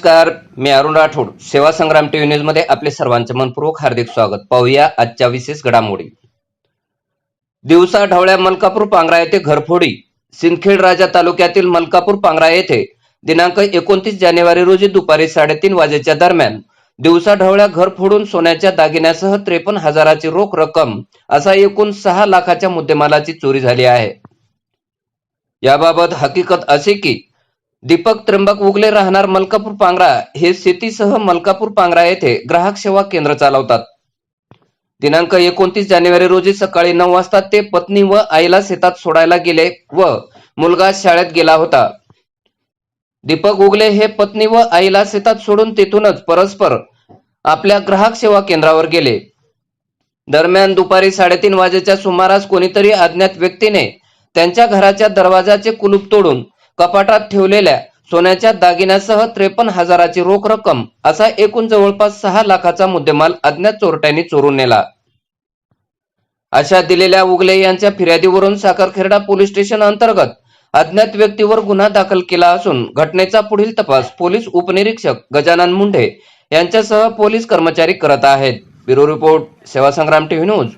नमस्कार मी अरुण राठोड. सेवा संग्राम टीव्ही न्यूजमध्ये आपले सर्वांचे मनपूर्वक हार्दिक स्वागत. पाहूया आजच्या विशेष घडामोडी. दिवसा ढवळ्या मलकापूर पांगरा येथे घरफोडी सिंदखेड राजा तालुक्यातील मलकापूर पांगरा येथे दिनांक एकोणतीस जानेवारी रोजी दुपारी साडेतीन वाजेच्या दरम्यान दिवसा ढवळ्या घर फोडून सोन्याच्या दागिन्यासह त्रेपन्न हजाराची रोख रक्कम असा एकूण सहा लाखाच्या मुद्देमालाची चोरी झाली आहे. याबाबत हकीकत असे की दीपक त्र्यंबक उगले राहणार मलकापूर पांगरा हे शेतीसह मलकापूर पांगरा येथे ग्राहक सेवा केंद्र चालवतात. दिनांक एकोणतीस जानेवारी रोजी सकाळी नऊ वाजता ते पत्नी व आईला शेतात सोडायला गेले व मुलगा शाळेत गेला होता. दीपक उगले हे पत्नी व आईला शेतात सोडून तेथूनच परस्पर आपल्या ग्राहक सेवा केंद्रावर गेले. दरम्यान दुपारी साडेतीन वाजेच्या सुमारास कोणीतरी अज्ञात व्यक्तीने त्यांच्या घराच्या दरवाजाचे कुलूप तोडून कपाटात ठेवलेल्या सोन्याच्या दागिन्यासह त्रेपन्न हजाराची रोख रक्कम असा एकूण जवळपास सहा लाखाचा मुद्देमाल अज्ञात चोरट्यांनी चोरून नेला. अशा दिलेल्या उगले यांच्या फिर्यादीवरून साखरखेरडा पोलीस स्टेशन अंतर्गत अज्ञात व्यक्तीवर गुन्हा दाखल केला असून घटनेचा पुढील तपास पोलीस उपनिरीक्षक गजानन मुंढे यांच्यासह पोलीस कर्मचारी करत आहेत. ब्युरो रिपोर्ट सेवा संग्राम टीव्ही न्यूज.